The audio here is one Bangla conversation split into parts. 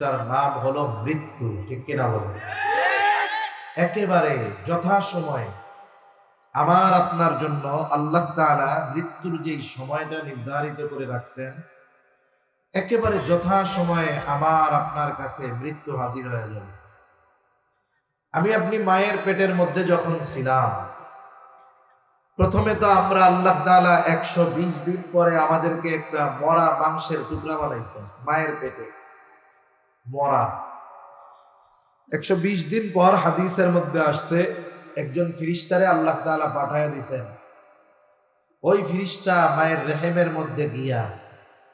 তার নাম হলো মৃত্যু, ঠিক কিনা বলুন? একেবারে যথাসময়ে আমার আপনার জন্য আল্লাহ তাআলা মৃত্যুর যেই সময়টা নির্ধারিত করে রাখছেন, একেবারে যথাসময়ে আমার আপনার কাছে মৃত্যু হাজির হয়ে যাবে। আমি আপনি মায়ের পেটের মধ্যে যখন ছিলাম, প্রথমে তো আমরা আল্লাহ তাআলা একশো বিশ দিন পরে আমাদেরকে একটা মরা মাংসের টুকরা বানাইছেন মায়ের পেটে। মরা। একশো বিশ দিন পর হাদিসের মধ্যে আসছে, একজন ফিরিস্তারে আল্লাহ তাআলা পাঠায় দিছেন, ওই ফিরিস্তা মায়ের রেহেমের মধ্যে গিয়া,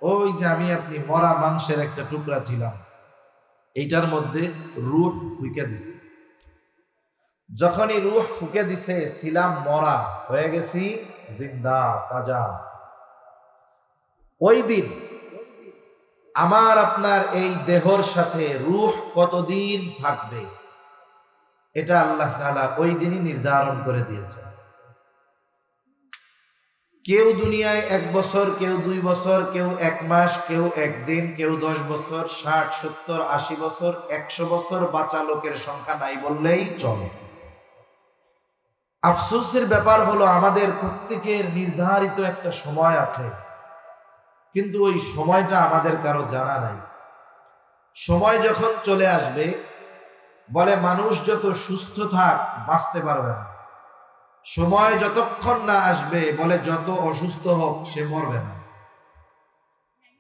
ওই যে আমি আপনি মরা মাংসের একটা টুকরা ছিলাম, এইটার মধ্যে রুহ ফুকে দিছে। যখনই রুহ ফুকে দিছে, ছিলাম মরা, হয়ে গেছি জিন্দা, তাজা। ওই দিন আমার আপনার এই দেহর সাথে রুহ কতদিন থাকবে? এটা আল্লাহ তাআলা ওই দিনই নির্ধারণ করে দিয়েছে কেউ দুনিয়ায় এক বছর, কেউ দুই বছর, কেউ এক মাস, কেউ একদিন, কেউ দশ বছর, ষাট, সত্তর, আশি বছর, একশো বছর বাঁচা লোকের সংখ্যা নাই বললেই চলে। আফসোসের ব্যাপার হলো আমাদের প্রত্যেকের নির্ধারিত একটা সময় আছে। কিন্তু ওই সময়টা আমাদের কারও জানা নাই। সময় যখন চলে আসবে, বলে মানুষ যত সুস্থ থাক, বাঁচতে পারবে না। সময় যতক্ষণ না আসবে, বলে যত অসুস্থ হোক, সে মরবে না।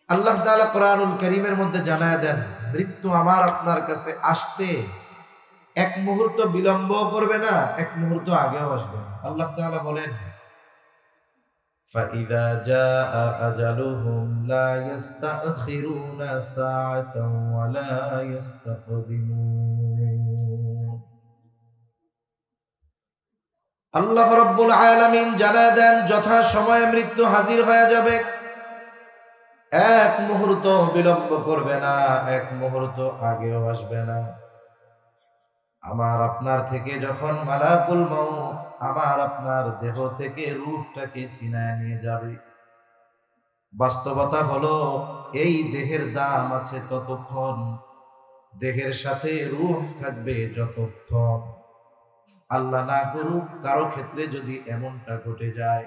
আল্লাহ কোরআনুল করিমের মধ্যে জানায় দেন, মৃত্যু আমার আপনার কাছে আসতে এক মুহূর্ত বিলম্ব করবে না, এক মুহূর্ত আগেও আসবে আল্লাহ বলেন فإذا جاء أجلهم لا يستأخرون ساعة ولا يستقدمون আল্লাহ রব্বুল আলামিন জানা দেন যথা সময়ে মৃত্যু হাজির হয়ে যাবে এক মুহূর্ত বিলম্ব করবে না এক মুহূর্ত আগেও আসবে না আমার আপনার থেকে যখন মালাকুল মউত আমার আপনার দেহ থেকে রূপটাকে সিনায় নিয়ে যাবে। বাস্তবতা হলো, এই দেহের দাম আছে ততক্ষণ। দেহের সাথে রূপ থাকবে যতক্ষণ। আল্লাহ না করুক, কারও ক্ষেত্রে যদি এমনটা ঘটে যায়।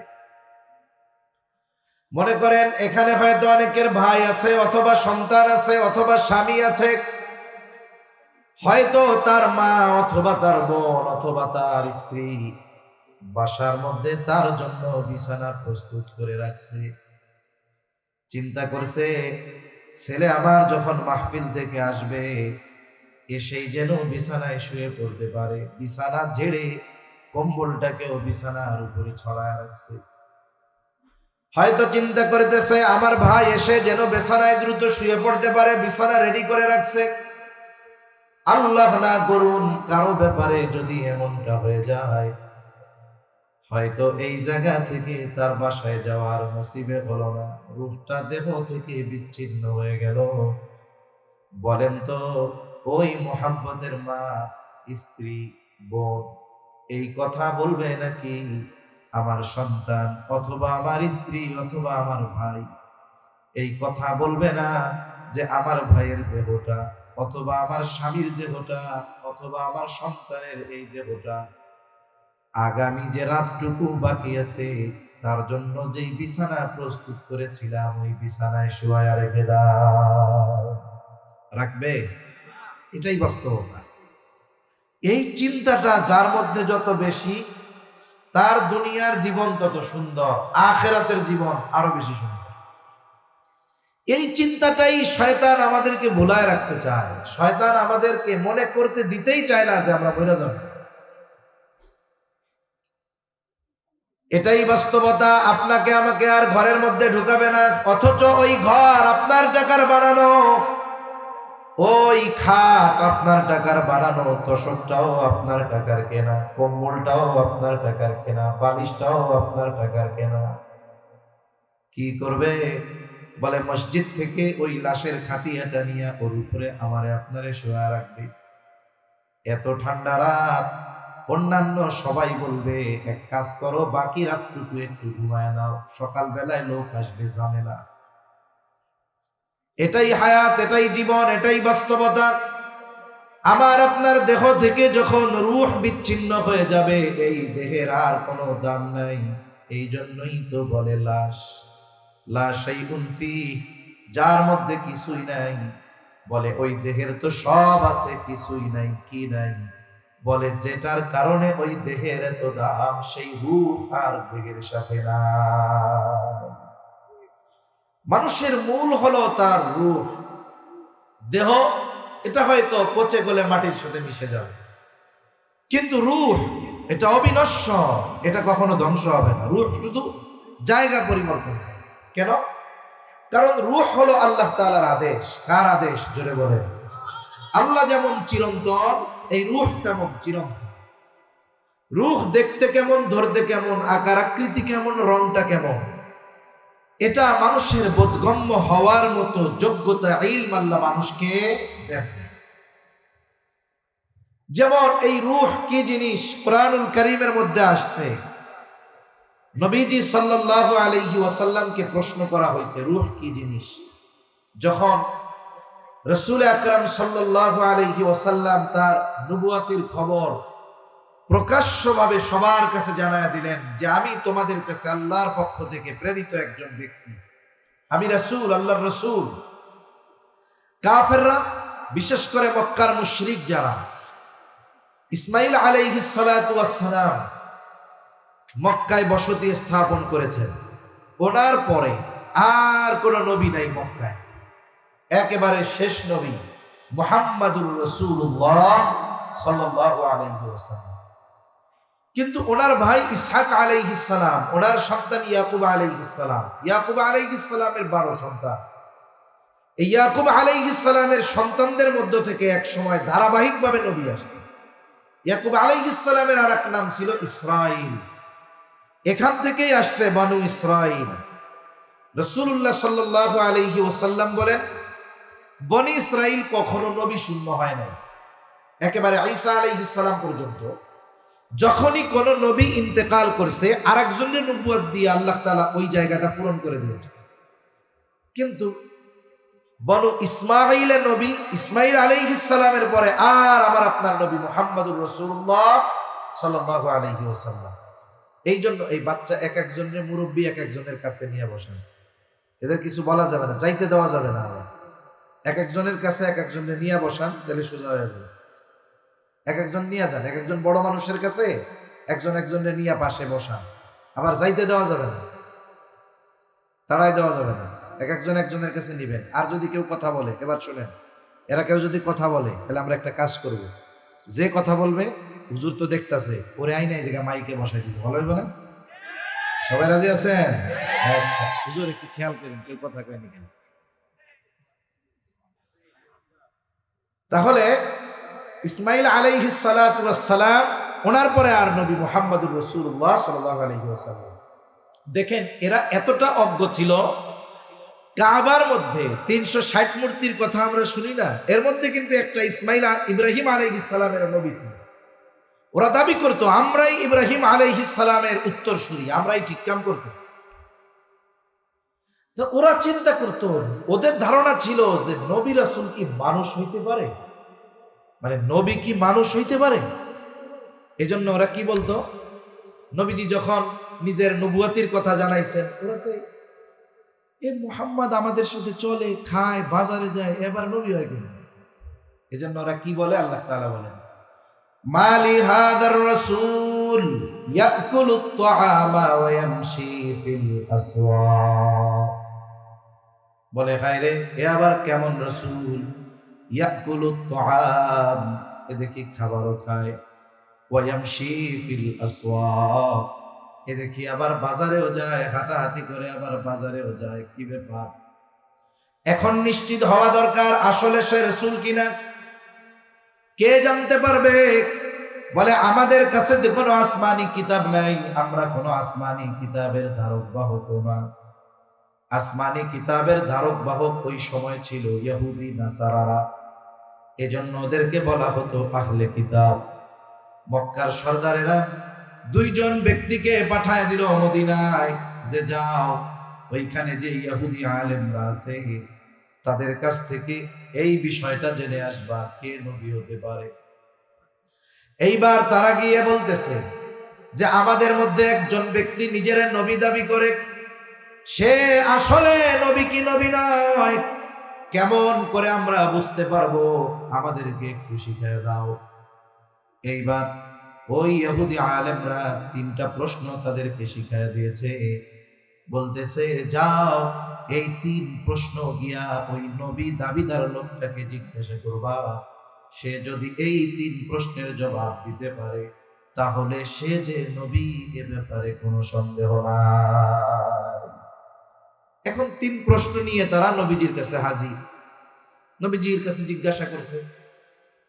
মনে করেন, এখানে হয়তো অনেকের ভাই আছে, অথবা সন্তান আছে, অথবা স্বামী আছে। হয়তো তার মা অথবা তার বোন অথবা তার স্ত্রী বাসার মধ্যে তার জন্য বিছানা প্রস্তুত করে রাখছে। চিন্তা করছে, ছেলে আমার যখন মাহফিল থেকে আসবে, এসেই যেন বিছানায় শুয়ে পড়তে পারে। বিছানা ঝেড়ে কম্বলটাকেও বিছানার উপরে ছড়ায় রাখছে। হয়তো চিন্তা করতেছে, আমার ভাই এসে যেন বিছানায় দ্রুত শুয়ে পড়তে পারে, বিছানা রেডি করে রাখছে। আল্লাহ না করুন কারও ব্যাপারে যদি এমনটা হয়ে যায়, হয়তো এই জায়গা থেকে তার বাসায় যাওয়ার নসিবে হলো না। রূপটা দেহ থেকে বিচ্ছিন্ন হয়ে গেল। বলেন তো, ওই মোহাম্মদের মা, স্ত্রী, বোন, এই কথা বলবে নাকি আমার সন্তান অথবা আমার স্ত্রী অথবা আমার ভাই? এই কথা বলবে না যে আমার ভাইয়ের দেহটা অথবা আমার স্বামীর দেহটা, অথবা আমার সন্তানের এই দেহটা। আগামী যে রাতটুকু বাকি আছে, তার জন্য যেই বিছানা প্রস্তুত করেছিলাম, ওই বিছানায় শোয়া রেখে দাও। রাখবে? এটাই বাস্তবতা। এই চিন্তাটা যার মধ্যে যত বেশি, তার দুনিয়ার জীবন তত সুন্দর, আখেরাতের জীবন আরও বেশি সুন্দর। এই চিন্তাটাই শয়তান আমাদেরকে ভুলায় রাখতে চায়। শয়তান আমাদেরকে মনে করতে দিতেই চায় না যে আমরা বইরা যাব। এটাই বাস্তবতা, আপনাকে আমাকে আর ঘরের মধ্যে ঢুকাবে না, অথচ ওই ঘর আপনার টাকার বানানো। ওই খাট আপনার টাকার বানানো, তোষকটাও আপনার টাকার কেনা, কম্বলটাও আপনার টাকার কেনা, বালিশটাও আপনার টাকার কেনা। কি করবে? বলে, মসজিদ থেকে ওই লাশের খাটিয়াটা নিয়ে ওর উপরে আমারে আপনারে শোয়া রাখবে। এত ঠান্ডা রাত, অন্যান্য সবাই বলবে, এক কাজ করো, বাকি রাতটুকু একটু ঘুমায় নাও। সকাল বেলায় লোক আসবে, ঝামেলা। এটাই হায়াত, এটাই জীবন, এটাই বাস্তবতা। আমার আপনার দেহ থেকে যখন রুহ বিচ্ছিন্ন হয়ে যাবে, এই দেহের আর কোনো দাম নাই। এই জন্যই তো বলে লাশ। যার মধ্যে কিছুই নাই। বলে, ওই দেহের তো সব আছে, কিছুই নাই, কি নাই? বলে, যেটার কারণে ওই দেহের এত দাম, সেই রূপ আর দেহের সাথে নাই। মানুষের মূল হলো তার রূপ। দেহ, এটা হয়তো পচে গলে মাটির সাথে মিশে যাবে। কিন্তু রূহ এটা অবিনশ্বর, এটা কখনো ধ্বংস হবে না। রূহ শুধু জায়গা পরিবর্তন। কেন? কারণ রূহ হলো আল্লাহ তাআলার আদেশ। কার আদেশ? জোরে বলে আল্লাহ যেমন চিরন্তন, এই রূহ তেমন চিরন্তন। রূহ দেখতে কেমন, ধরতে কেমন, আকার আকৃতি কেমন, রংটা কেমন? এটা মানুষের বোধগম্য হওয়ার মতো যোগ্যতা, ইলম আল্লাহ মানুষকে যেমন এই রূহ কি জিনিস? কোরআনুল করিমের মধ্যে আসছে। নবীজি সাল্লাল্লাহু আলাইহি ওয়াসাল্লামকে প্রশ্ন করা হয়েছে, রূহ কি জিনিস? যখন রসুল আকরাম সাল্লাল্লাহু আলাইহি ওয়াসাল্লাম তার নবুয়াতির খবর প্রকাশ্যভাবে সবার কাছে জানায় দিলেন যে, আমি তোমাদের কাছে আল্লাহর পক্ষ থেকে প্রেরিত একজন ব্যক্তি। আমি রসুল, আল্লাহর রসুল। কাফেররা, বিশেষ করে মক্কার মুশরিক যারা, ইসমাইল আলাইহিস সালাম মক্কায় বসতি স্থাপন করেছেন। ওনার পরে আর কোন নবী নাই মক্কায়। একেবারে শেষ নবী মুহাম্মাদুর রাসূলুল্লাহ সাল্লাল্লাহু আলাইহি কিন্তু ওনার ভাই ইসহাক আলাইহিস সালাম, ওনার সন্তান ইয়াকুব আলাইহিস সালাম। ইয়াকুব আলাইহিস সালামের 12 সন্তান। এই ইয়াকুব আলাইহিস সালামের সন্তানদের মধ্য থেকে এক সময় ধারাবাহিকভাবে নবী আসছে। ইয়াকুব আলাইহিস সালামের আর এক নাম ছিল ইসরাইল। এখান থেকেই আসছে বানু ইসরাইল। রসুল্লাহ সাল্লাহ আলহি ওসাল্লাম বলেন, বনি ইসরাইল কখনো নবী শূন্য হয় নাই। একেবারে আইসা আলাইহিসাল্লাম পর্যন্ত। যখনই কোন নবী ইন্তেকাল করছে আর একজনের নবুয়াদ দিয়ে আল্লাহ তালা ওই জায়গাটা পূরণ করে দিয়েছে কিন্তু বনু ইসমাইলের নবী ইসমাইল আলাইহিসাল্লামের পরে আর আমার আপনার নবী মোহাম্মদুর রসুল্লাহ সাল্লাহ আলহি ওসাল্লাম এই জন্য এই বাচ্চা এক একজনের মুরব্বী এক একজনের কাছে নিয়ে বসেন এদের কিছু বলা যাবে না, চাইতে দেওয়া যাবে না এক একজনের কাছে এক একজনের নিয়ে বসান, তাহলে সোজা হয়ে যাবে। এক একজন নিয়ে যান, এক একজন বড় মানুষের কাছে, একজন একজনের নিয়ে পাশে বসান। আবার যাইতে দেওয়া যাবে না তাড়াই দেওয়া যাবে না। এক একজন একজনের কাছে নিবেন। আর যদি কেউ কথা বলে, এবার শোনেন, এরা কেউ যদি কথা বলে, তাহলে আমরা একটা কাজ করব। যে কথা বলবে হুজুর তো দেখতাছে, ওরে আইনা এদিকে মাইকে বসাই দিব, ভালো হইব না? সবাই রাজি আছেন? আচ্ছা হুজুর একটু খেয়াল করেন কেউ কথা কয়নি কেন তাহলে ইসমাইল ওয়াস সালাম, ওনার পরে আর নবী মুহাম্মদুর রাসূলুল্লাহ সাল্লাল্লাহু আলাইহি ওয়াসাল্লাম। দেখেন, এরা এতটা অজ্ঞ ছিল, কাবার মধ্যে তিনশো ষাট মূর্তির কথা আমরা শুনি না, এর মধ্যে কিন্তু একটা ইসমাইল ইব্রাহিম আলাইহিস সালামের নবী ছিল। ওরা দাবি করতো, আমরাই ইব্রাহিম আলাইহিস সালামের উত্তর শুনি আমরাই ঠিক কাম করতেছি। ওরা চিন্তা করত, ওদের ধারণা ছিল যে নবী রাসুল কি মানুষ হইতে পারে? মানে নবী কি মানুষ হইতে পারে? এজন্য ওরা কি বলতো, নবীজি যখন নিজের নবুয়াতির কথা জানাইছেন, ওরা তো এ মোহাম্মদ আমাদের সাথে চলে, খায়, বাজারে যায়, এবার নবী হয় কিনা এজন্য ওরা কি বলে, আল্লাহ তাআলা বলেন মালি হাদার রাসূল ইয়াকুলু আত-তাআমা ওয়া ইয়ামশি ফিল আসওয়াক। বলে হায় রে এ আবার কেমন রাসূল? ইয়াকুলু আত-তাআম এ দেখি খাবারও খায়। ওয়া ইয়ামশি ফিল আসওয়াক, এ দেখি আবার বাজারেও যায়, হাঁটাহাঁটি করে আবার বাজারেও যায়। কি ব্যাপার? এখন নিশ্চিত হওয়া দরকার আসলে সে রসুল কিনা। কে জানতে পারবে? বলে, আমাদের কাছে যে কোনো আসমানি কিতাব নাই, আমরা কোনো আসমানি কিতাবের ধারক বাহক না। আসমানি কিতাবের ধারক বাহক ওই সময় ছিল ইহুদি, নাসারারা। এজন্য ওদেরকে বলা হতো আহলে কিতাব। মক্কার সর্দারেরা দুইজন ব্যক্তিকে পাঠায় দিল মদিনায়, যে যাও, ওইখানে যে ইহুদি আলেমরা আছে তাদের কাছ থেকে এই বিষয়টা জেনে আসবা, কে নবী হতে পারে। এইবার তারা গিয়ে বলতেছে যে, আমাদের মধ্যে একজন ব্যক্তি নিজের নবী দাবি করে, সে আসলে নবী কি নবী নয়? কেমন করে আমরা বুঝতে পারব? আমাদেরকে একটু শিখিয়ে দাও। এইবার ওই ইহুদি আলেমরা তিনটা প্রশ্ন তাদেরকে শিখাই দিয়েছে। বলতেছে, যাও। এই তিন প্রশ্ন গিয়া ওই নবী দাবিদার লোকটাকে জিজ্ঞাসা করবা সে যদি এই তিন প্রশ্নের জবাব দিতে পারে, তাহলে সে যে নবী এ ব্যাপারে কোনো সন্দেহ না এখন তিন প্রশ্ন নিয়ে তারা নবীজির কাছে হাজির। নবীজির কাছে জিজ্ঞাসা করছে।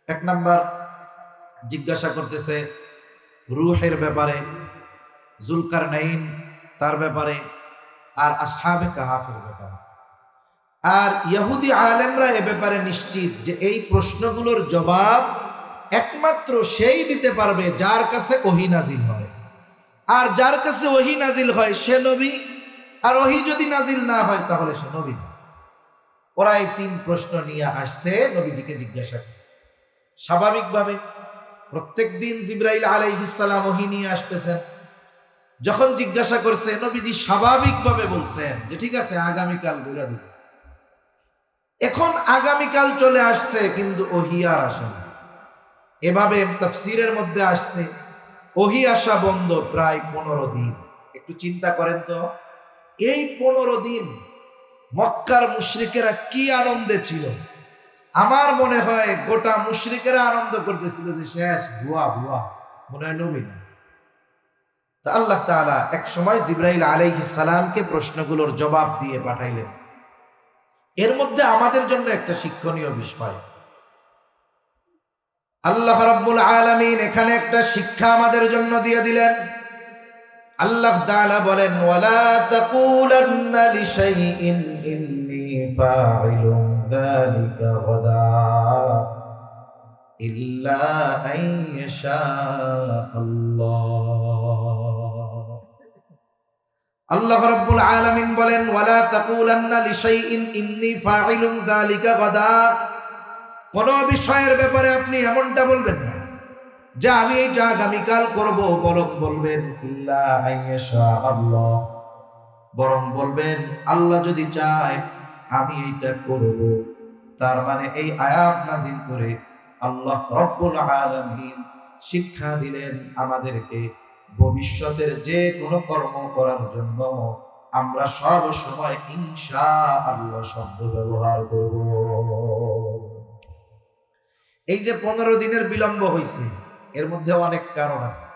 এক নাম্বার জিজ্ঞাসা করতেছে, রুহের ব্যাপারে জুলকার নাইন তার ব্যাপারে আর আসহাবে কাহাফের ব্যাপারে। আর ইহুদি আলেমরা এ ব্যাপারে নিশ্চিত যে এই প্রশ্নগুলোর জবাব একমাত্র সেই দিতে পারবে যার কাছে ওহি নাজিল হয়। আর যার কাছে ওহি নাজিল হয় সে নবী, আর ওহি যদি নাজিল না হয় তাহলে সে নবী। ওরা এই তিন প্রশ্ন নিয়ে আসছে, নবীজিকে জিজ্ঞাসা করছে। স্বাভাবিকভাবে প্রত্যেক দিন জিব্রাইল আলাইহিসালাম ওহি নিয়ে আসতেছেন। যখন জিজ্ঞাসা করছে, নবীজি স্বাভাবিকভাবে বলছেন যে, ঠিক আছে, আগামীকাল বলে দিব। এখন আগামীকাল চলে আসছে, কিন্তু ওহি আর আসে না। এভাবে তাফসিরের মধ্যে আসছে, ওহি আসা বন্ধ প্রায় পনেরো দিন। একটু চিন্তা করেন তো, এই পনেরো দিন মক্কার মুশরিকেরা কি আনন্দে ছিল? আমার মনে হয় গোটা মুশরিকেরা আনন্দ করতেছিল যে, শেষ, ভুয়া ভুয়া। মনে হয় নবী না। আল্লাহ তাআলা এক সময় জিব্রাইল আলাইহিস সালামকে প্রশ্নগুলোর জবাব দিয়ে পাঠাইলেন। এর মধ্যে আমাদের জন্য একটা শিক্ষণীয় বিষয়। আল্লাহ রাব্বুল আলামিন এখানে একটা শিক্ষা আমাদের জন্য দিয়ে দিলেন। আল্লাহ তাআলা বলেন ইল্লা আল্লাহ। আল্লাহ রাব্বুল আলামিন বলেন, ওয়ালা তাকুলান্না লিশাইইন ইন্নী ফাইলুন যালিকা গাদা। কোন বিষয়ের ব্যাপারে আপনি এমনটা বলবেন না, যে আমি এইটা আগামীকাল করব বরং বলবেন, ইল্লা আইয়াশা আল্লাহ। বরং বলবেন, আল্লাহ যদি চায়, আমি এইটা করব। তার মানে এই আয়াত নাজিল করে আল্লাহ রব্বুল আলামিন শিক্ষা দিলেন আমাদেরকে ভবিষ্যতের যে কোনো কর্ম করার জন্য আমরা সব সময় ইনশা আল্লাহ শব্দ ব্যবহার করব। এই যে পনেরো দিনের বিলম্ব হয়েছে এর মধ্যে অনেক কারণ আছে।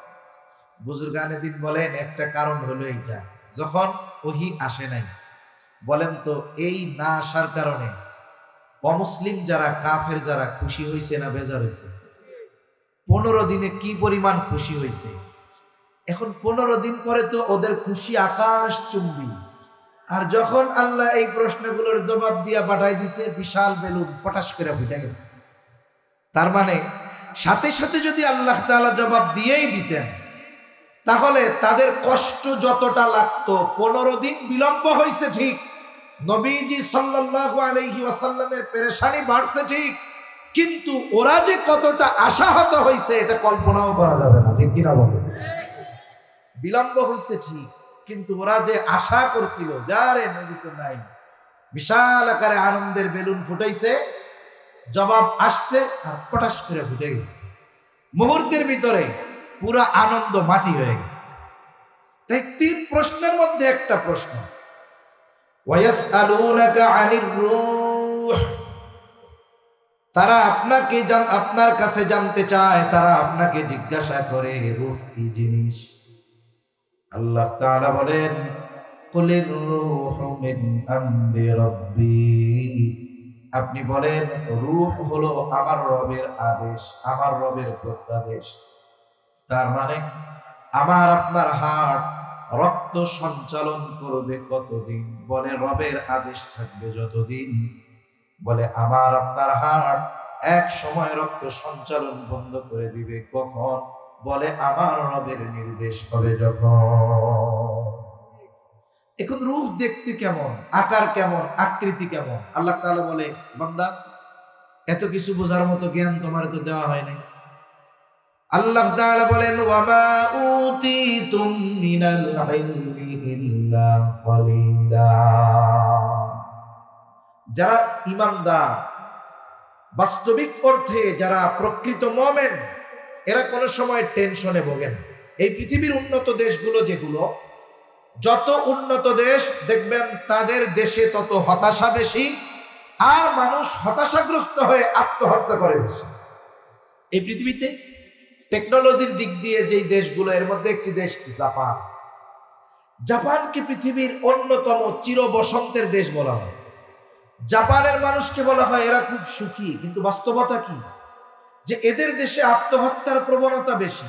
দিন বলেন, একটা কারণ হলো এইটা, যখন ওহি আসে নাই, বলেন তো এই না আসার কারণে অমুসলিম যারা, কাফের যারা খুশি হয়েছে না বেজার হয়েছে পনেরো দিনে কি পরিমাণ খুশি হয়েছে এখন পনেরো দিন পরে তো ওদের খুশি আকাশ চুম্বি। আর যখন আল্লাহ এই প্রশ্নগুলোর জবাব দিয়া পাঠাই দিছে, বিশাল বেলুন পটাশ করে ফুটে গেছে। তার মানে সাথে সাথে যদি আল্লাহ তাআলা জবাব দিয়েই দিতেন, তাহলে তাদের কষ্ট যতটা লাগতো, পনেরো দিন বিলম্ব হয়েছে ঠিক, নবীজি সাল্লাল্লাহু আলাইহি ওয়াসাল্লামের পেরেশানি বাড়ছে ঠিক, কিন্তু ওরা যে কতটা আশাহত হয়েছে এটা কল্পনাও করা যাবে না, ঠিক কিনা বলে বিলম্ব হয়েছে ঠিক, কিন্তু ওরা যে আশা করছিল, যারে নবী তো নাই। বিশাল আকারে আনন্দের বেলুন ফুটাইছে, জবাব আসছে, আর পটাশ করে ফুটে গেছে। মুহূর্তের ভিতরে পুরা আনন্দ মাটি হয়ে গেছে। তাই তিন প্রশ্নের মধ্যে একটা প্রশ্ন তারা আপনাকে আপনার কাছে জানতে চায়, তারা আপনাকে জিজ্ঞাসা করে, রূহ কি জিনিস? আল্লাহ তাআলা বলেন, কুলির রূহু মিন আমরি রাব্বি। আপনি বলেন, রূহ হলো আমার রবের আদেশ, আমার রবের প্রত্যাদেশ। তার মানে আমার আপনার হার্ট রক্ত সঞ্চালন করবে কতদিন? বলে, রবের আদেশ থাকবে যতদিন। বলে, আমার আপনার হার্ট এক সময় রক্ত সঞ্চালন বন্ধ করে দিবে। কখন? বলে, আমার রবের নির্দেশ হবে যখন। এখন রূপ দেখতে কেমন? আকার কেমন? আকৃতি কেমন? আল্লাহ তাআলা বলে, বান্দা, এত কিছু বোঝার মতো জ্ঞান তোমার তো দেওয়া হয় নাই। আল্লাহ তাআলা বলেন, ওয়ামা উতিতুম মিনাল যারা ইমানদার, বাস্তবিক অর্থে যারা প্রকৃত মোমেন এরা কোনো সময় টেনশনে ভোগে না। এই পৃথিবীর উন্নত দেশগুলো যেগুলো, যত উন্নত দেশ, দেখবেন তাদের দেশে তত হতাশা বেশি, আর মানুষ হতাশাগ্রস্ত হয়ে আত্মহত্যা করে বেশি। এই পৃথিবীতে টেকনোলজির দিক দিয়ে যেই দেশগুলো, এর মধ্যে একটি দেশ জাপান। জাপানকে পৃথিবীর অন্যতম চির বসন্তের দেশ বলা হয়। জাপানের মানুষকে বলা হয় এরা খুব সুখী, কিন্তু বাস্তবতা কি? যে এদের দেশে আত্মহত্যার প্রবণতা বেশি।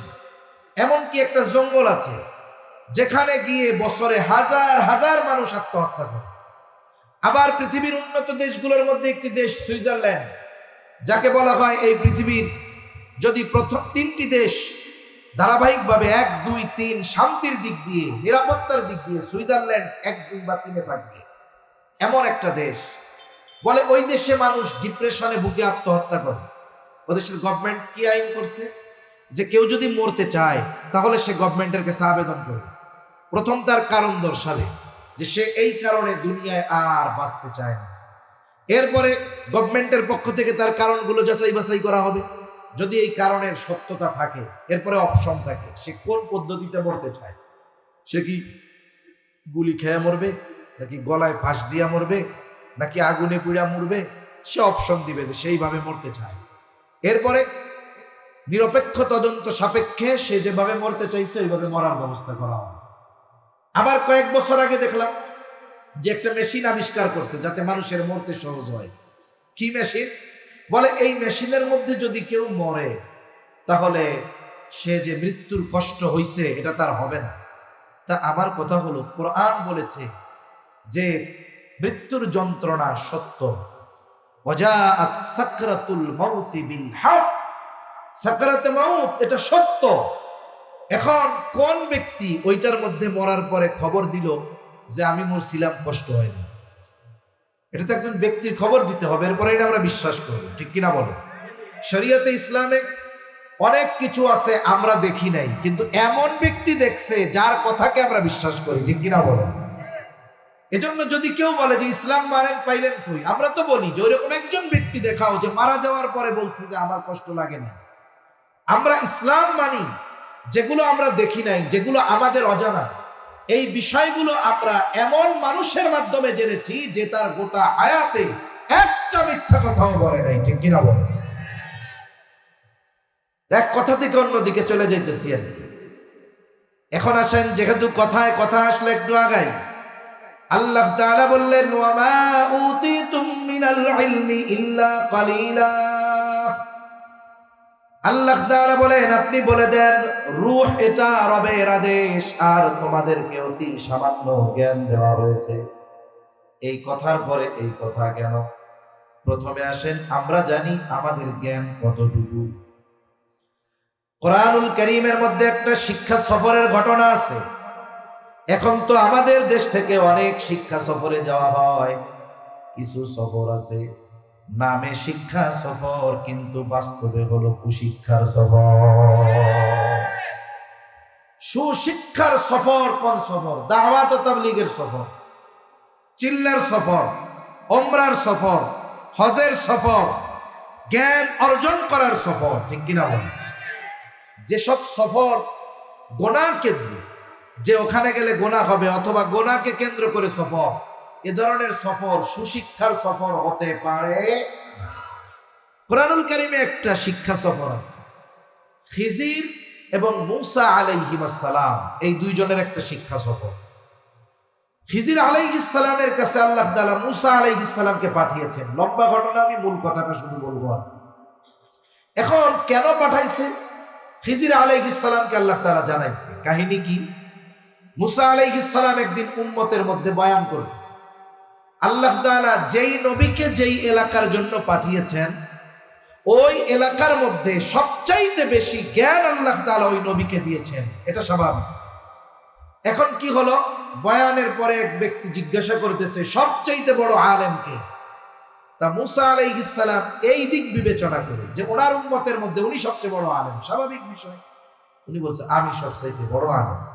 এমনকি একটা জঙ্গল আছে, যেখানে গিয়ে বছরে হাজার হাজার মানুষ আত্মহত্যা করে। আবার পৃথিবীর উন্নত দেশগুলোর মধ্যে একটি দেশ সুইজারল্যান্ড, যাকে বলা হয় এই পৃথিবীর যদি প্রথম তিনটি দেশ ধারাবাহিকভাবে এক, দুই, তিন শান্তির দিক দিয়ে, নিরাপত্তার দিক দিয়ে সুইজারল্যান্ড এক, দুই বা তিনে থাকবে। এমন একটা দেশ। বলে ওই দেশে মানুষ ডিপ্রেশনে ভুগে আত্মহত্যা করে। ও দেশের গভর্নমেন্ট কি আইন করছে? যে কেউ যদি মরতে চায়, তাহলে সে গভর্নমেন্টের কাছে আবেদন করবে। প্রথম তার কারণ দর্শাবে যে সে এই কারণে দুনিয়ায় আর বাঁচতে চায় না। এরপরে গভর্নমেন্টের পক্ষ থেকে তার কারণগুলো যাচাই বাছাই করা হবে। যদি এই কারণের সত্যতা থাকে, এরপরে অপশন থাকে, সে কোন পদ্ধতিতে মরতে চায়? সে কি গুলি খেয়ে মরবে? নাকি গলায় ফাঁস দিয়া মরবে? নাকি আগুনে পুড়া মরবে? সে অপশন দিবে যে সেইভাবে মরতে চায়। এরপরে নিরপেক্ষ তদন্ত সাপেক্ষে সে যেভাবে মরতে চাইছে, ওইভাবে মরার ব্যবস্থা করা হয় আবার কয়েক বছর আগে দেখলাম যে একটা মেশিন আবিষ্কার করছে যাতে মানুষের মরতে সহজ হয়। কি মেশিন? বলে, এই মেশিনের মধ্যে যদি কেউ মরে, তাহলে সে যে মৃত্যুর কষ্ট হইছে, এটা তার হবে না। তা আমার কথা হলো, কোরআন বলেছে যে মৃত্যুর যন্ত্রণা সত্য। ওয়াজাআত সাকরাতুল মাউতি বিল হক সাকরাতে মাউত, এটা সত্য। এখন কোন ব্যক্তি ওইটার মধ্যে মরার পরে খবর দিল যে আমি মরছিলাম কষ্ট হয়নি এটা তো একজন ব্যক্তির খবর দিতে হবে, এরপরে এটা আমরা বিশ্বাস করব, ঠিক কিনা বলো? শরীয়তে ইসলামে অনেক কিছু আছে আমরা দেখি নাই, কিন্তু এমন ব্যক্তি দেখছে যার কথাকে আমরা বিশ্বাস করি, ঠিক কিনা বলো? এজন্য যদি কেউ বলে যে ইসলাম মানেন পাইলেন কই? আমরা তো বলি যে ওইরকম একজন ব্যক্তি দেখাও যে মারা যাওয়ার পরে বলছে যে আমার কষ্ট লাগে না। আমরা ইসলাম মানি, যেগুলো আমরা দেখি নাই, যেগুলো আমাদের অজানা। এই বিষয়গুলো আমরা এমন মানুষের মাধ্যমে জেনেছি যে তার গোটা আয়াতে একটা মিথ্যা কথাও বলে নাই, ঠিক কিনা বলে? এক কথা থেকে অন্যদিকে চলে যাইতেছি এখন আসেন, যেহেতু কথায় কথা আসলে একটু আগাই। আল্লাহ তাআলা বললেন, ওয়ামা উতিতুম মিনাল ইলমি ইল্লা কালিলা। আল্লাহ তাআলা বলেন, আপনি বলে দেন, রূহ এটা রবের আদেশ, আর তোমাদেরকে অতি সামান্য জ্ঞান দেওয়া হয়েছে এই কথার পরে এই কথা কেন? প্রথমে আসেন, আমরা জানি আমাদের জ্ঞান কতটুকু? কোরআনুল করিমের মধ্যে একটা শিক্ষা সফরের ঘটনা আছে। এখন তো আমাদের দেশ থেকে অনেক শিক্ষা সফরে যাওয়া হয়। কিছু সফর আছে। নামে শিক্ষা সফর, কিন্তু বাস্তবে হলো কুশিক্ষার সফর। সুশিক্ষার সফর কোন সফর? দাওয়াত তাবলীগের সফর। চিল্লার সফর, ওমরার সফর, হজের সফর, জ্ঞান অর্জন করার সফর, ঠিক কিনা বলেন? যেসব সফর গোনা কেন্দ্র যে ওখানে গেলে গোনা হবে অথবা গোনাকে কেন্দ্র করে সফর, এ ধরনের সফর সুশিক্ষার সফর হতে পারে। কোরআনুল কারিমে একটা শিক্ষা সফর আছে। খিজির এবং মুসা আলাইহিমাসালাম এই দুইজনের একটা শিক্ষা সফর। খিজির আলাইহিসালামের কাছে আল্লাহ তাআলা মুসা আলাইহিসালামকে পাঠিয়েছেন। লম্বা ঘটনা, আমি মূল কথাটা শুধু বলব এখন কেন পাঠাইছে? খিজির আলাইহিসালামকে আল্লাহ তাআলা জানাইছে। কাহিনী কি? মুসা আলাইহিসালাম একদিন উম্মতের মধ্যে বয়ান করেছে। আল্লাহ তাআলা যেই নবীকে যেই এলাকার জন্য পাঠিয়েছেন, ওই এলাকার মধ্যে সবচাইতে বেশি জ্ঞান আল্লাহ তাআলা ওই নবীকে দিয়েছেন। এটা স্বাভাবিক। এখন কি হলো? বয়ানের পরে এক ব্যক্তি জিজ্ঞাসা করতেছে, সবচাইতে বড় আলেমকে তা মুসা আলাইহিসসালাম এই দিক বিবেচনা করে, যে ওনার উম্মতের মধ্যে উনি সবচেয়ে বড় আলেম। স্বাভাবিক বিষয়। উনি বলছে, আমি সবচাইতে বড় আলেম।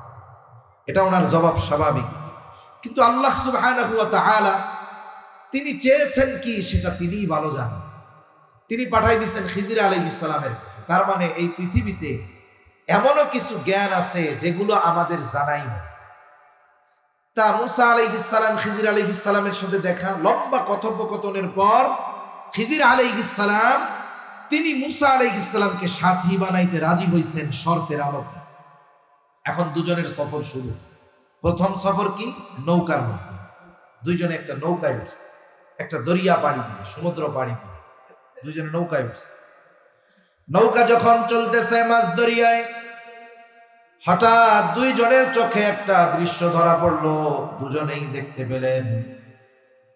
এটা ওনার জবাব স্বাভাবিক। কিন্তু আল্লাহ তাআলা তিনি চেয়েছেন কি সেটা তিনিই ভালো জানেন। তিনি পাঠাই দিয়েছেন খিজির আলাইহিস সালামের কাছে। তার মানে এই পৃথিবীতে এমনও কিছু জ্ঞান আছে যেগুলো আমাদের জানাই না তা মুসা আলাইহিস সালাম খিজির আলাইহিস সালামের সাথে দেখা, লম্বা কথোপকথনের পর খিজির আলাইহিস সালাম, তিনি মুসা আলাইহিস সালামকে সাথী বানাইতে রাজি হয়েছেন শর্তের আলোকে। এখন দুজনের সফর শুরু। প্রথম সফর কি? নৌকার মধ্যে। দুইজনে একটা নৌকায় উঠছে। একটা দরিয়া পাড়ি দিয়ে, সমুদ্র পাড়ি দিয়ে। দুজনে নৌকায় উঠছে। নৌকা যখন চলতেছে মাছ দরিয়ায়, হঠাৎ দুইজনের চোখে একটা দৃশ্য ধরা পড়ল। দুজনেই দেখতে পেলেন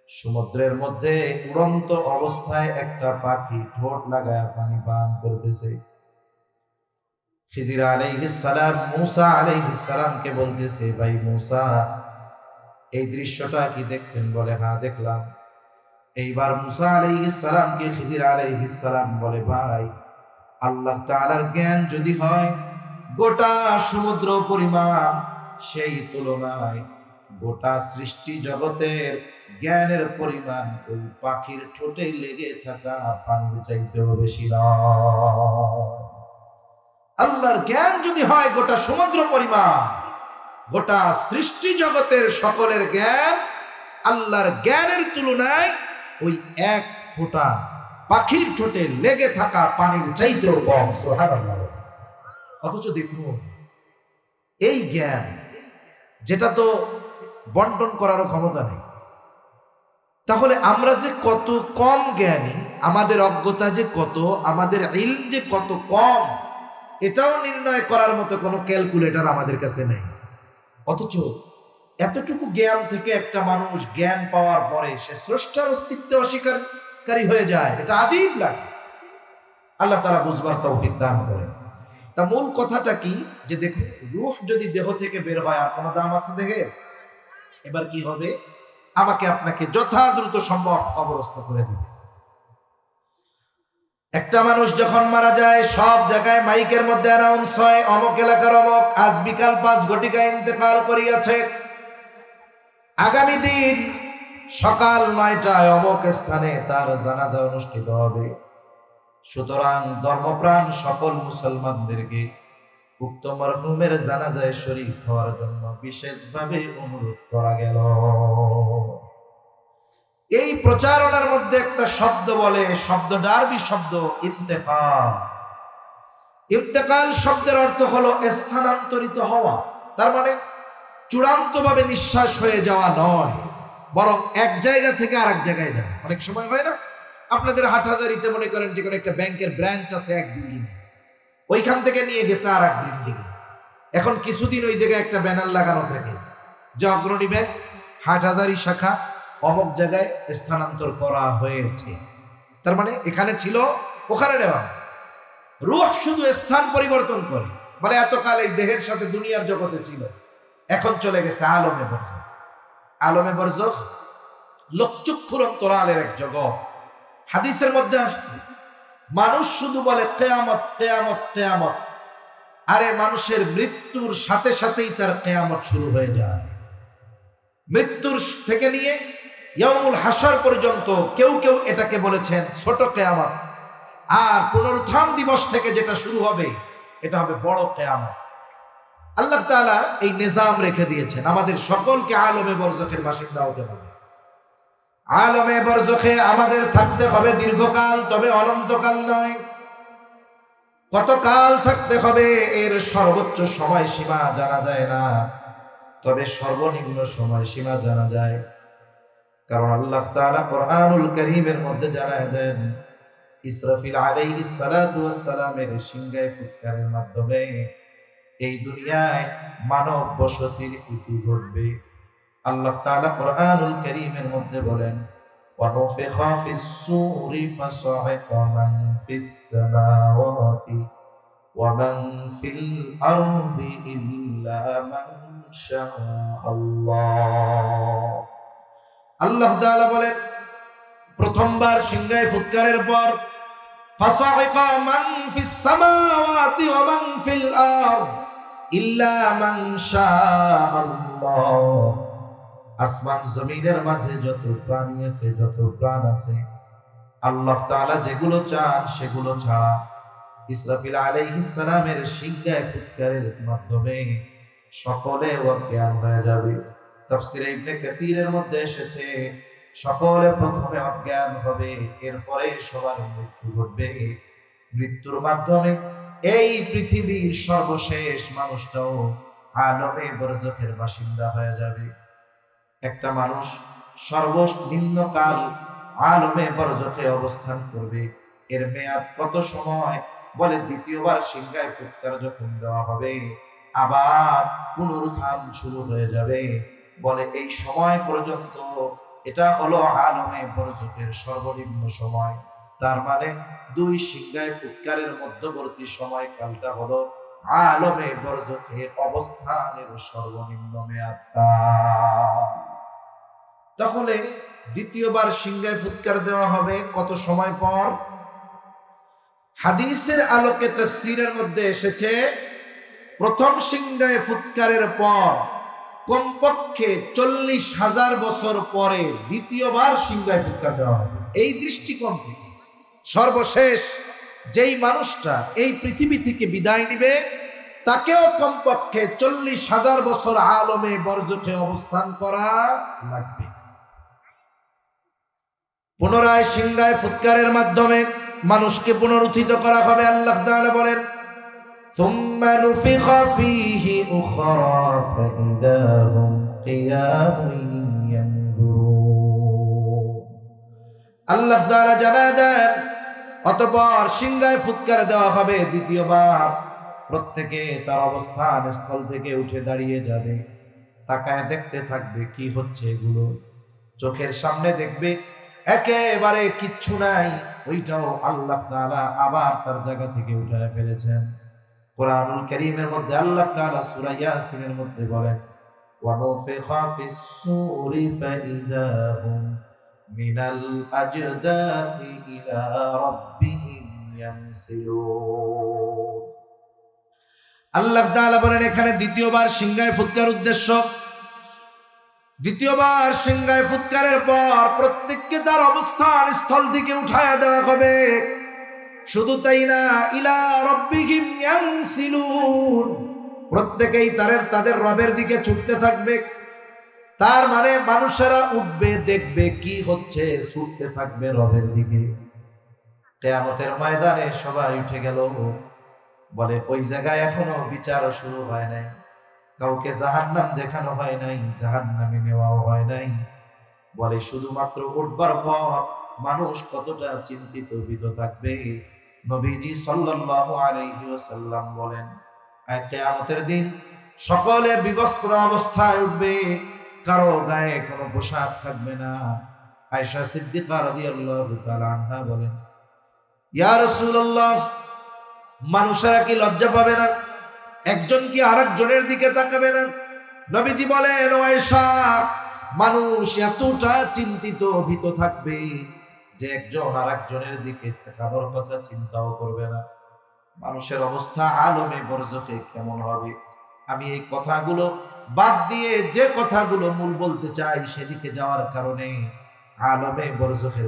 সমুদ্রের মধ্যে উড়ন্ত অবস্থায় একটা পাখি ঠোঁট লাগায় পানি পান করতেছে। খিজির আলাইহিস সালাম, মুসা আলাইহিস সালামকে বলতেছে, ভাই মুসা, এই দৃশ্যটা কি দেখছেন? বলে হ্যাঁ দেখলাম। এইবার মুসা আলাইহিস সালামকে খিজির আলাইহিস সালাম বলে, ভাই, আল্লাহ তাআলার জ্ঞান যদি হয়, গোটা সমুদ্র পরিমাণ সেই তুলনায় গোটা সৃষ্টি জগতের জ্ঞানের পরিমাণ ওই পাখির ঠোঁটে লেগে থাকা পানির চাইতেও বেশি নয়। আল্লাহর জ্ঞান যদি হয় গোটা সমুদ্র পরিমাণ গোটা সৃষ্টি জগতের সকলের জ্ঞান আল্লাহর জ্ঞানের তুলনায় ওই এক ফোঁটা পাখির ঠোঁটে লেগে থাকা পানির সুবহানাল্লাহ। অথচ দেখুন, এই জ্ঞান যেটা তো বন্টন করারও ক্ষমতা নেই। তাহলে আমরা যে কত কম জ্ঞানী, আমাদের অজ্ঞতা যে কত, আমাদের ইলম যে কত কম এটাও নির্ণয় করার মতো কোনো ক্যালকুলেটর আমাদের কাছে নেই। অথচ এতটুকু জ্ঞান থেকে একটা মানুষ জ্ঞান পাওয়ার পরে সে স্রষ্টার অস্তিত্ব অস্বীকারী হয়ে যায়, এটা আজীব লাগে। আল্লাহ তারা বুঝবার তৌফিক দান করে তা মূল কথাটা কি? যে দেখুন, রুহ যদি দেহ থেকে বের হয়, আর কোনো দাম আছে দেখে এবার কি হবে? আমাকে আপনাকে যথা দ্রুত সম্ভব কবরস্থ করে দিবে। একটা মানুষ যখন মারা যায়, সব জায়গায় মাইকের মধ্যে অ্যানাউন্স হয়, অমক এলাকার অমক, আজ বিকাল পাঁচ ঘটিকা ইন্তেকাল করিয়াছে। আগামী দিন সকাল নয়টায় অমক স্থানে তার জানাজা অনুষ্ঠিত হবে। সুতরাং ধর্মপ্রাণ সকল মুসলমানদেরকে উক্ত মরহুমের জানাজায় শরীক হওয়ার জন্য বিশেষভাবে অনুরোধ করা গেল। এই প্রচারণার মধ্যে একটা শব্দ বলে শব্দ ডারবি শব্দ ইন্তেকাল ইন্তেকাল শব্দের অর্থ হলো স্থানান্তরিত হওয়া। তার মানে চূড়ান্তভাবে নিঃশ্বাস হয়ে যাওয়া নয়, বরং এক জায়গা থেকে আরেক জায়গায় যাওয়া অনেক সময় হয় না? আপনাদের হাটহাজারিতে মনে করেন যে কোনো একটা ব্যাংকের ব্রাঞ্চ আছে এক বিল্ডিং ওইখান থেকে নিয়ে গেছে আর এক বিল্ডিং এখন কিছুদিন ওই জায়গায় একটা ব্যানার লাগানো থাকে। যে অগ্রণী ব্যাংক, হাটহাজারি শাখা অমক জায়গায় স্থানান্তর করা হয়েছে। তার মানে এখানে ছিল, ওখানে নেওয়া। রুহ শুধু স্থান পরিবর্তন করে। মানে এতকাল এই দেহের সাথে দুনিয়ার জগতে ছিল। এখন চলে গেছে আলমে বরজখ আলমে বরজখ লোকচক্ষুর অন্তরালের এক জগৎ। হাদিসের মধ্যে আসছে, মানুষ শুধু বলে কেয়ামত কেয়ামত কেয়ামত। আরে মানুষের মৃত্যুর সাথে সাথেই তার কেয়ামত শুরু হয়ে যায়। মৃত্যুর থেকে নিয়ে ইয়ামুল হাসার পর্যন্ত কেউ কেউ এটাকে বলেছেন ছোট কেয়ামত। আর পুনরুত্থান দিবস থেকে যেটা শুরু হবে, এটা হবে বড় কেয়ামত। আল্লাহ তাআলা এই নিজাম রেখে দিয়েছেন। আমাদের সকলকে আলমে বরজখের বাসিন্দা হতে হবে। আলমে বরজখে আমাদের থাকতে হবে দীর্ঘকাল, তবে অনন্তকাল নয়। কতকাল থাকতে হবে এর সর্বোচ্চ সময় সীমা জানা যায় না। তবে সর্বনিম্ন সময় সীমা জানা যায় কারণ আল্লাহ তাআলা কোরআনুল কারীমের মধ্যে জানায় দেন ইসরাফিল আলাইহিস সালাতু ওয়াস সালামের সিংহায় ফুৎকারের মাধ্যমে এই দুনিয়ায় মানব বসতির ইতি ঘটবে আল্লাহ তাআলা কোরআনুল কারীমের মধ্যে বলেন ونفخ في الصور فصعق من في السماوات ومن في الأرض إلا من شاء الله আল্লাহ বলে প্রথমবার সিংহায় ফুৎকারের পর আসমান জমিনের মাঝে যত প্রাণী আছে, যত প্রাণ আছে, আল্লাহ তাআলা যেগুলো চান সেগুলো ছাড়া ইসরাফিল আলাইহিস সালামের সিংহায় ফুৎকারের মাধ্যমে সকলে ওয়াকিয়ান হয়ে যাবে। ইবনে কাসিরের মধ্যে এসেছে, সকলে প্রথমে অজ্ঞান হবে, এরপরে সবার মৃত্যু ঘটবে। মৃত্যুর মাধ্যমে এই পৃথিবীর সর্বশেষ মানুষটাও আলমে বরজখের বাসিন্দা হয়ে যাবে। একটা মানুষ সর্বনিম্ন কাল আলমে বরজখে অবস্থান করবে। এর মেয়াদ কত সময় বলে দ্বিতীয়বার সিংহায় ফুৎকার যখন দেওয়া হবে, আবার পুনরুত্থান শুরু হয়ে যাবে। বলে, এই সময় পর্যন্ত এটা হলো আলমে বরজকের সর্বনিম্ন সময়। তার মানে দুই সিংহায় ফুৎকারের মধ্যবর্তী সময়কালটা হলো আলমে বরজকে অবস্থানের সর্বনিম্ন মেয়াদ। তাহলে দ্বিতীয়বার সিংহায় ফুৎকার দেওয়া হবে কত সময় পর? হাদিসের আলোকে, তফসিরের মধ্যে এসেছে, প্রথম সিংহায় ফুৎকারের পর কমপক্ষে চল্লিশ হাজার বছর পরে দ্বিতীয়বার সিংহায় ফুৎকার দেওয়া হবে। এই দৃষ্টিকোণ থেকে সর্বশেষ যেই মানুষটা এই পৃথিবী থেকে বিদায় নিবে, তাকেও কমপক্ষে চল্লিশ হাজার বছর আলমে বর্জকে অবস্থান করা লাগবে। পুনরায় সিংহায় ফুৎকারের মাধ্যমে মানুষকে পুনরুত্থিত করা হবে, আল্লাহ বলেন ثم نفخ فيه أخرى فإذا هم قيام ينظرون আল্লাহ তাআলা জানা দেন অতঃপর সিংহায় ফুৎকার দেওয়া হবে দ্বিতীয়বার প্রত্যেকে তার অবস্থান স্থল থেকে উঠে দাঁড়িয়ে যাবে তাকায় দেখতে থাকবে কি হচ্ছে এগুলো চোখের সামনে দেখবে একেবারে কিচ্ছু নাই ওইটাও আল্লাহ তাআলা আবার তার জায়গা থেকে উঠায় ফেলেছেন কারীমের মধ্যে, আল্লাহ তাআলা সূরা ইয়াসিনের মধ্যে বলেন ওয়ানুফিখা ফিস সূরি ফাইযা হুম মিনাল আজদাফি ইলা রাব্বিহিম ইয়ানসিলুন আল্লাহ তাআলা বলেন, এখানে দ্বিতীয়বার সিংহায় ফুৎকার উদ্দেশ্য। দ্বিতীয়বার সিংহায় ফুৎকারের পর প্রত্যেককে তার অবস্থান স্থল থেকে উঠায়া দেওয়া হবে। শুধু তাই না, ইলা রব্বিহিম ইয়ানসিলুন। প্রত্যেকেই তাদের তাদের রবের দিকে ছুটতে থাকবে। তার মানে মানুষেরা উঠবে, দেখবে কি হচ্ছে, ছুটতে থাকবে রবের দিকে। কেয়ামতের ময়দানে সবাই উঠে গেল। বলে, ওই জায়গায় এখনও বিচার শুরু হয় নাই। কাউকে জাহান্নাম দেখানো হয় নাই, জাহান্নামে নেওয়াও হয় নাই। বলে, শুধুমাত্র উঠবার পর মানুষ কতটা চিন্তিত থাকবে? নবীজি সাল্লাল্লাহু আলাইহি ওয়াসাল্লাম বলেন কিয়ামতের দিন সকলে বিবস্ত্র অবস্থায় উঠবে, কারও গায়ে কোনো পোশাক থাকবে না। আয়েশা সিদ্দিকা রাদিয়াল্লাহু তাআলা আনহা বলেন, ইয়া রাসূলুল্লাহ, মানুষেরা কি লজ্জা পাবে না? একজন কি আরেকজনের দিকে তাকাবে না? নবীজি বলেন, ও আয়েশা, মানুষ এতটা চিন্তিত, ভীত থাকবে যে একজন আর একজনের দিকে তাকানোর কথা চিন্তাও করবে না। মানুষের অবস্থা আলমে বরজকে কেমন হবে? আমি এই কথাগুলো বাদ দিয়ে যে কথাগুলো মূল বলতে চাই সেদিকে যাওয়ার কারণে আলমে বরজখের